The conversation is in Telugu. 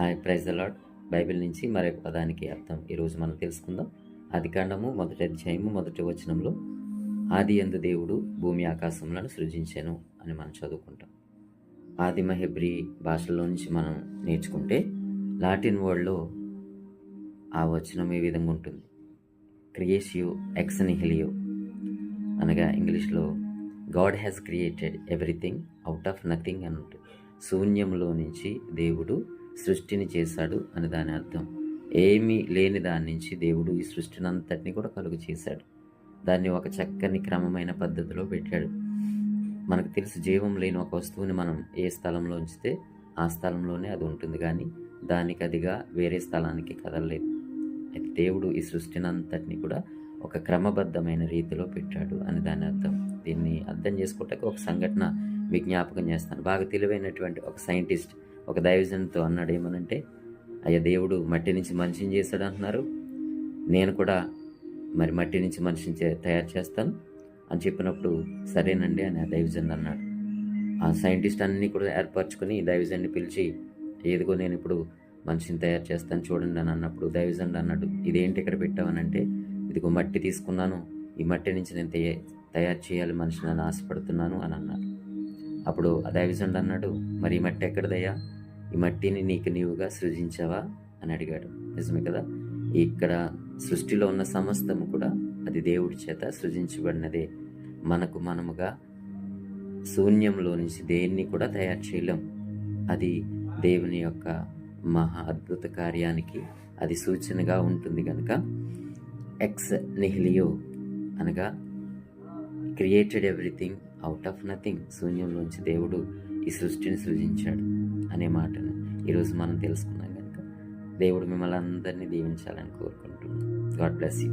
హాయ్ ప్రైజ్ అలాడ్ బైబిల్ నుంచి మరొక పదానికి అర్థం. ఈరోజు మనం తెలుసుకుందాం. అధికాండము మొదటి అధ్యాయము మొదటి వచనంలో ఆది ఎందు దేవుడు భూమి ఆకాశములను సృజించాను అని మనం చదువుకుంటాం. ఆదిమ హెబ్రి భాషలో నుంచి మనం నేర్చుకుంటే లాటిన్ వర్డ్లో ఆ వచనం ఏ విధంగా ఉంటుంది? క్రియేషియో ఎక్సనిహిలియో అనగా ఇంగ్లీష్లో God has created everything out of nothing అని ఉంటుంది. శూన్యంలో నుంచి దేవుడు సృష్టిని చేశాడు అని దాని అర్థం. ఏమీ లేని దాని నుంచి దేవుడు ఈ సృష్టిని అంతటిని కూడా కలుగు చేశాడు. దాన్ని ఒక చక్కని క్రమమైన పద్ధతిలో పెట్టాడు. మనకు తెలుసు జీవం లేని ఒక వస్తువుని మనం ఏ స్థలంలో ఉంచితే ఆ స్థలంలోనే అది ఉంటుంది కానీ దానికి అదిగా వేరే స్థలానికి కదలలేదు. అయితే దేవుడు ఈ సృష్టిని అంతటిని కూడా ఒక క్రమబద్ధమైన రీతిలో పెట్టాడు అని దాని అర్థం. దీన్ని అర్థం చేసుకోవటానికి ఒక సంఘటన విజ్ఞాపకం చేస్తాను. బాగా తెలివైనటువంటి ఒక సైంటిస్ట్ ఒక దైవజన్తో అన్నాడు ఏమనంటే అయ్యా దేవుడు మట్టి నుంచి మనిషిని చేశాడు అంటున్నారు. నేను కూడా మరి మట్టి నుంచి మనిషిని చే- తయారు చేస్తాను. అని చెప్పినప్పుడు సరేనండి అని ఆ దైవజన్ అన్నాడు. ఆ సైంటిస్ట్ అన్ని కూడా ఏర్పరచుకుని దైవజన్ని పిలిచి ఏదిగో నేను ఇప్పుడు మనిషిని తయారు చేస్తాను చూడండి అని అన్నప్పుడు దైవజన్ అన్నాడు ఇదేంటి ఇక్కడ పెట్టావనంటే ఇదిగో మట్టి తీసుకున్నాను. ఈ మట్టి నుంచి నేను తయ- తయారు చేయాలి మనిషిని అని ఆశపడుతున్నాను అని అన్నాడు. అప్పుడు ఆ దైవజన్ అన్నాడు మరి ఈ మట్టి ఎక్కడదయ్యా? ఈ మట్టిని నీకు నీవుగా సృజించావా? అని అడిగాడు. నిజమే కదా? ఇక్కడ సృష్టిలో ఉన్న సమస్తము కూడా అది దేవుడి చేత సృజించబడినదే. మనకు మనముగా శూన్యంలో నుంచి దేన్ని కూడా తయారు చేయలేం. అది దేవుని యొక్క మహా అద్భుత కార్యానికి అది సూచనగా ఉంటుంది కనుక ఎక్స్ నిహిలియో అనగా created everything out of nothing శూన్యంలోంచి దేవుడు ఈ సృష్టిని సృజించాడు అనే మాటను ఈరోజు మనం తెలుసుకున్నాం కనుక. దేవుడు మిమ్మల్ని అందరినీ దీవించాలని కోరుకుంటున్నాం. God bless you